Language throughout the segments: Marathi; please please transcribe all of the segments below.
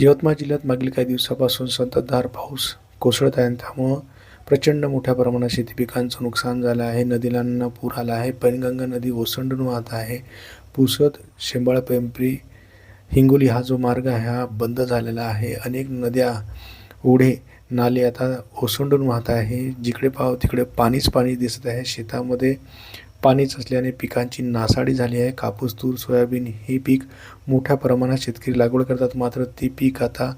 यवतमाळ जिल्ह्यात मागील काही दिवसापासून संततधार पाऊस कोसळत आहे आणि त्यामुळं प्रचंड मोठ्या प्रमाणात शेती पिकांचं नुकसान झालं आहे. नदीलांना पूर आला आहे. पैनगंगा नदी ओसंडून वाहत आहे. पुसद शेंबाळ पिंपरी हिंगोली हा जो मार्ग आहे हा बंद झालेला आहे. अनेक नद्या ओढे नाले आता ओसंडून वाहत आहे. जिकडे पाव तिकडे पाणीच पाणी दिसत आहे. शेतामध्ये पाणीच असल्याने पिकांची नासाडी झाली आहे. कापूस तूर सोयाबीन ही पीक मोठ्या प्रमाणात शेतकरी लागवड करतात. मात्र ते पीक आता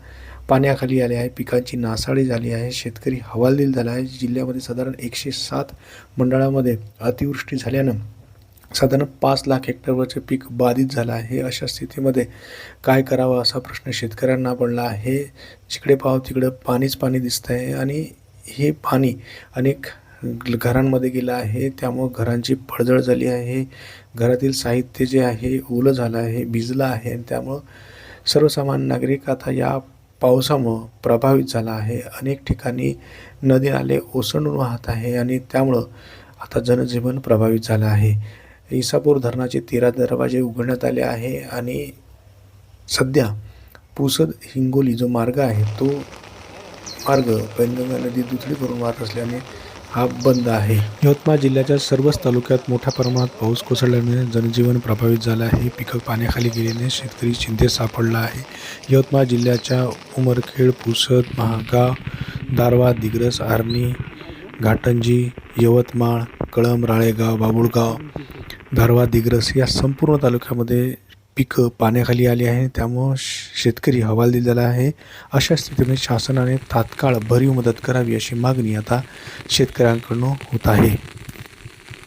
पाण्याखाली आले आहे. पिकांची नासाडी झाली आहे. शेतकरी हवालदिल झाला आहे. जिल्ह्यामध्ये साधारण एकशे सात मंडळामध्ये अतिवृष्टी झाल्यानं साधारण पाच लाख हेक्टरवरचे पीक बाधित झालं आहे. अशा स्थितीमध्ये काय करावं असा प्रश्न शेतकऱ्यांना पडला आहे. जिकडे पाहावं तिकडं पाणीच पाणी दिसतं आहे आणि हे पाणी अनेक घरांमध्ये गेलं आहे. त्यामुळं घरांची पडझड झाली आहे. घरातील साहित्य जे आहे ओलं झालं आहे भिजलं आहे आणि त्यामुळं सर्वसामान्य नागरिक आता या पावसामुळं प्रभावित झाला आहे. अनेक ठिकाणी नदी नाले ओसंडून वाहत आहे आणि त्यामुळं आता जनजीवन प्रभावित झालं आहे. इसापूर धरणाचे तेरा दरवाजे उघडण्यात आले आहे आणि सध्या पुसद हिंगोली जो मार्ग आहे तो मार्ग पैनगंगा नदी दुथडी करून वाहत असल्याने हा बंद आहे. यवतमाळ जिल्ह्याच्या सर्वच तालुक्यात मोठ्या प्रमाणात पाऊस कोसळल्याने जनजीवन प्रभावित झालं आहे. पिकं पाण्याखाली गेल्याने शेतकरी चिंतेत सापडला आहे. यवतमाळ जिल्ह्याच्या उमरखेड पुसद महागाव दारवा दिग्रस आर्णी घाटंजी यवतमाळ कळंब राळेगाव बाबुळगाव धारवा दिग्रस या संपूर्ण तालुक्यामध्ये पिकं पाण्याखाली आली आहे त्यामुळं श- शेतकरी हवालदिल झाला आहे. अशा स्थितीमध्ये शासनाने तात्काळ भरीव मदत करावी अशी मागणी आता शेतकऱ्यांकडून होत आहे.